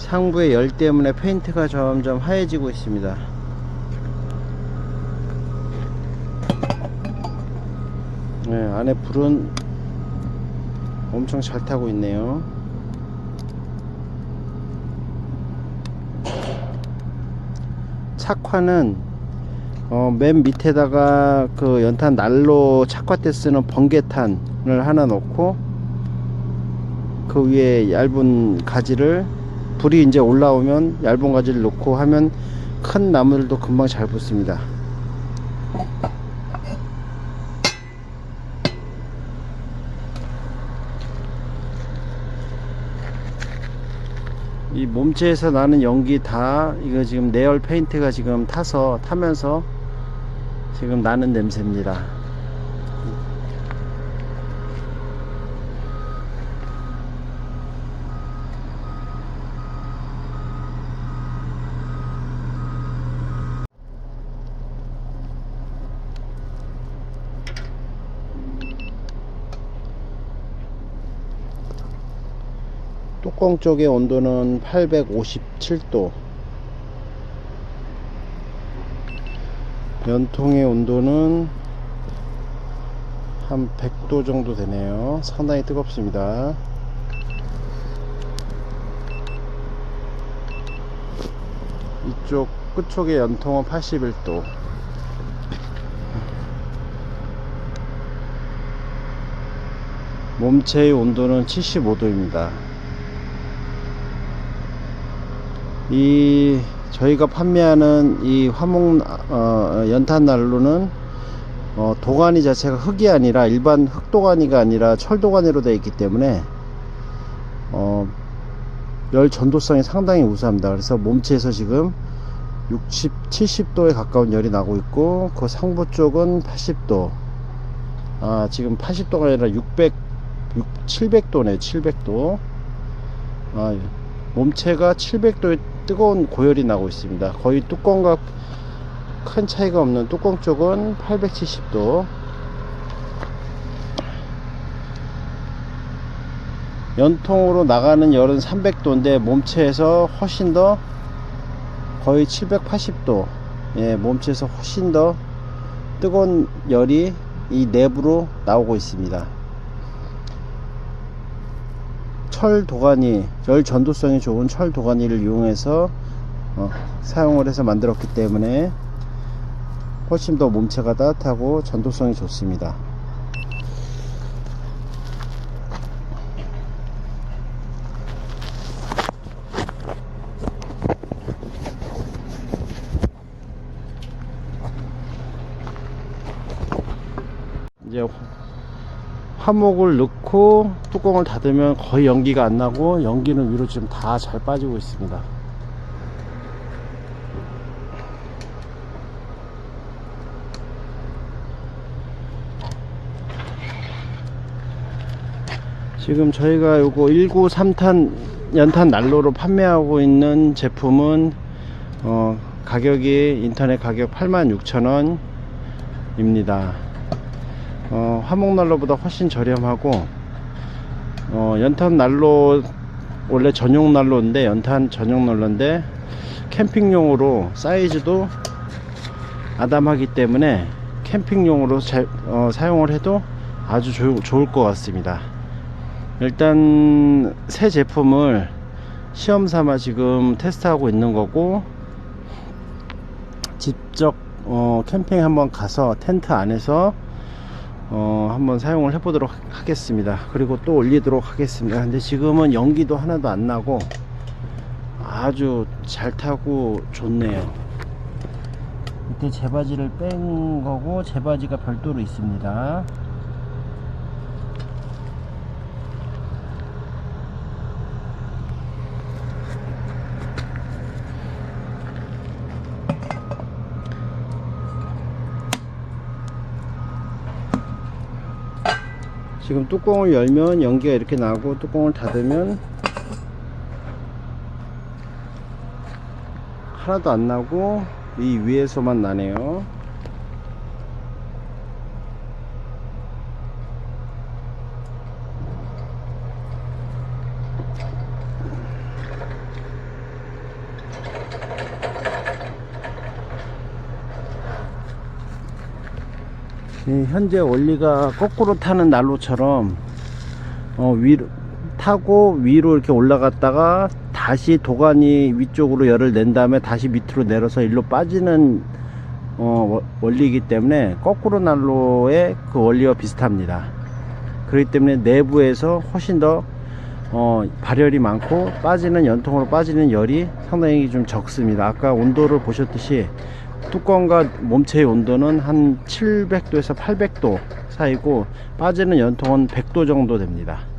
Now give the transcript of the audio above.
상부의 열 때문에 페인트가 점점 하얘지고 있습니다. 네, 안에 불은 엄청 잘 타고 있네요. 착화는 어, 맨 밑에다가 그 연탄 난로 착화 때 쓰는 번개탄을 하나 넣고 그 위에 얇은 가지를 불이 이제 올라오면 얇은 가지를 놓고 하면 큰 나무들도 금방 잘 붙습니다. 이 몸체에서 나는 연기 다 이거 지금 내열 페인트가 지금 타서 타면서 지금 나는 냄새입니다. 뚜껑 쪽의 온도는 857도. 연통의 온도는 한 100도 정도 되네요. 상당히 뜨겁습니다. 이쪽 끝쪽의 연통은 81도. 몸체의 온도는 75도입니다 이 저희가 판매하는 이 화목 어, 연탄 난로는 어, 도가니 자체가 흙이 아니라 일반 흙 도가니가 아니라 철 도가니로 되어 있기 때문에 어, 열 전도성이 상당히 우수합니다. 그래서 몸체에서 지금 60, 70도에 가까운 열이 나고 있고 그 상부 쪽은 80도 아 지금 80도가 아니라 600 6, 700도네 700도 아, 몸체가 700도에 뜨거운 고열이 나고 있습니다. 거의 뚜껑과 큰 차이가 없는 뚜껑 쪽은 870도. 연통으로 나가는 열은 300도인데 몸체에서 훨씬 더 거의 780도. 예, 몸체에서 훨씬 더 뜨거운 열이 이 내부로 나오고 있습니다. 철 도가니, 열 전도성이 좋은 철 도가니를 이용해서 어, 사용을 해서 만들었기 때문에 훨씬 더 몸체가 따뜻하고 전도성이 좋습니다. 이제 화목을 넣고 뚜껑을 닫으면 거의 연기가 안 나고 연기는 위로 지금 다 잘 빠지고 있습니다. 지금 저희가 요거 193탄 연탄 난로로 판매하고 있는 제품은 어, 가격이 인터넷 가격 86,000원 입니다. 어, 화목난로보다 훨씬 저렴하고 어, 연탄 난로 원래 전용 난로인데 연탄 전용 난로인데 캠핑용으로 사이즈도 아담하기 때문에 캠핑용으로 자, 어, 사용을 해도 아주 조, 좋을 것 같습니다. 일단 새 제품을 시험 삼아 지금 테스트하고 있는 거고 직접 어, 캠핑 한번 가서 텐트 안에서 어, 한번 사용을 해보도록 하겠습니다. 그리고 또 올리도록 하겠습니다. 근데 지금은 연기도 하나도 안 나고 아주 잘 타고 좋네요. 이때 제바지를 뺀 거고 제바지가 별도로 있습니다. 지금 뚜껑을 열면 연기가 이렇게 나고 뚜껑을 닫으면 하나도 안 나고 이 위에서만 나네요 현재 원리가 거꾸로 타는 난로처럼 어, 위로 타고 위로 이렇게 올라갔다가 다시 도가니 위쪽으로 열을 낸 다음에 다시 밑으로 내려서 일로 빠지는 어, 워- 원리이기 때문에 거꾸로 난로의 그 원리와 비슷합니다. 그렇기 때문에 내부에서 훨씬 더 어, 발열이 많고 빠지는 연통으로 빠지는 열이 상당히 좀 적습니다. 아까 온도를 보셨듯이 뚜껑과 몸체의 온도는 한 700도에서 800도 사이고 빠지는 연통은 100도 정도 됩니다.